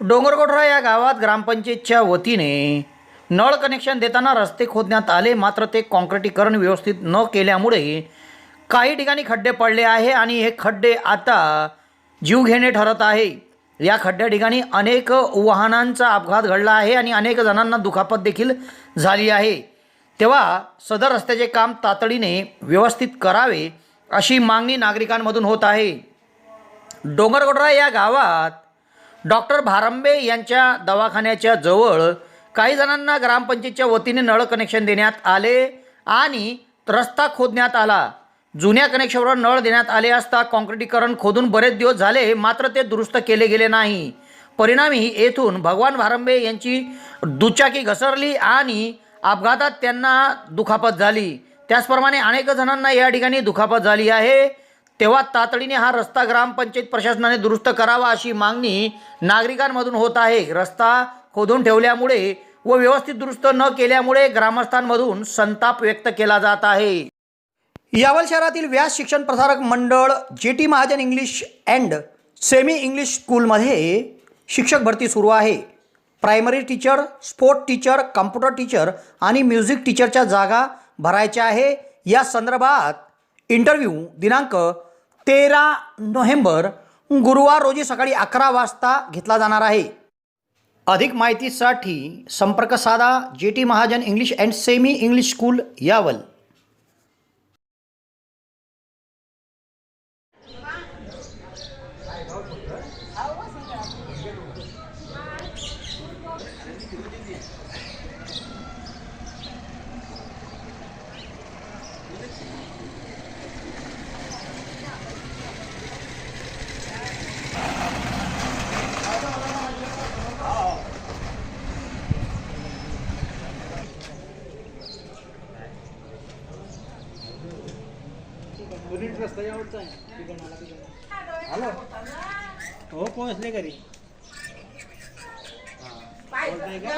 डोंगरकोटरा या गावात ग्रामपंचायतच्या वतीने नळ कनेक्शन देताना रस्ते खोदण्यात आले. मात्र ते काँक्रिटीकरण व्यवस्थित न केल्यामुळे काही ठिकाणी खड्डे पडले आहे आणि हे खड्डे आता जीवघेणे ठरत आहे. या खड्ड्या ठिकाणी अनेक वाहनांचा अपघात घडला आहे आणि अनेक जणांना दुखापत देखील झाली आहे. तेव्हा सदर रस्त्याचे काम तातडीने व्यवस्थित करावे अशी मागणी नागरिकांमधून होत आहे. डोंगरगोडरा या गावात डॉक्टर भारंबे यांच्या दवाखान्याच्या जवळ काही जणांना ग्रामपंचायतच्या वतीने नळ कनेक्शन देण्यात आले आणि रस्ता खोदण्यात आला. जुन्या कनेक्शनवर नळ देण्यात आले असता काँक्रिटीकरण खोदून बरेच दिवस झाले मात्र ते दुरुस्त केले गेले नाही. परिणामी येथून भगवान भारंबे यांची दुचाकी घसरली आणि अपघातात त्यांना दुखापत झाली. त्याचप्रमाणे अनेक जणांना या ठिकाणी दुखापत झाली आहे. तेव्हा तातडीने हा रस्ता ग्रामपंचायत प्रशासनाने दुरुस्त करावा अशी मागणी नागरिकांमधून होत आहे. रस्ता खोदून ठेवल्यामुळे व व्यवस्थित दुरुस्त न केल्यामुळे ग्रामस्थांमधून संताप व्यक्त केला जात आहे. यावल शहरातील व्यास शिक्षण प्रसारक मंडळ J T Mahajan English and semi English स्कूलमध्ये शिक्षक भरती सुरू आहे. Primary teacher sport teacher computer teacher आणि म्युझिक टीचरच्या जागा भरायच्या आहे. या संदर्भात इंटरव्ह्यू दिनांक तेरा नोव्हेंबर गुरुवार रोजी सकाळी अकरा वाजता घेतला जाणार आहे. अधिक माहितीसाठी संपर्क साधा J T Mahajan English and semi English school Yawal. Hello हो पोहोचले घरी. हे.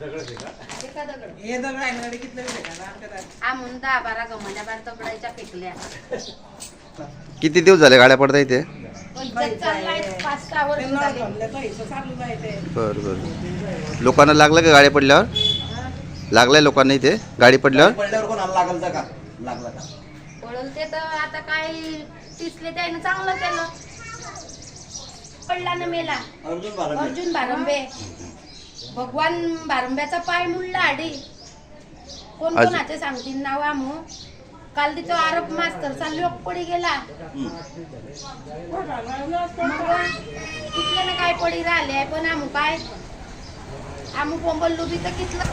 दगड आहे हा दहा बारा किती दिवस झाले गाड्या पडता इथे? बर बर. लोकांना लागलं का गाड्या पडल्यावर? लागलाय लोकांना इथे? गाडी पडल्यावर? पडल्यावर कोणाला लागल का? लागला का? पळल ते तर आता काय तिसले त्यानं चांगलं केलं. पडला ना मेला. अर्जुन बारंबे. भगवान बारंब्याचा पाय मुडला आडी. कोण कोणाचे सांगतील नाव आमू काल तिथं आरोप मास्तर चालली पडी गेला. कितल्यानं ना काय पडी राहिले पण आमू काय? आमू बोंबल लुबी तर कितलं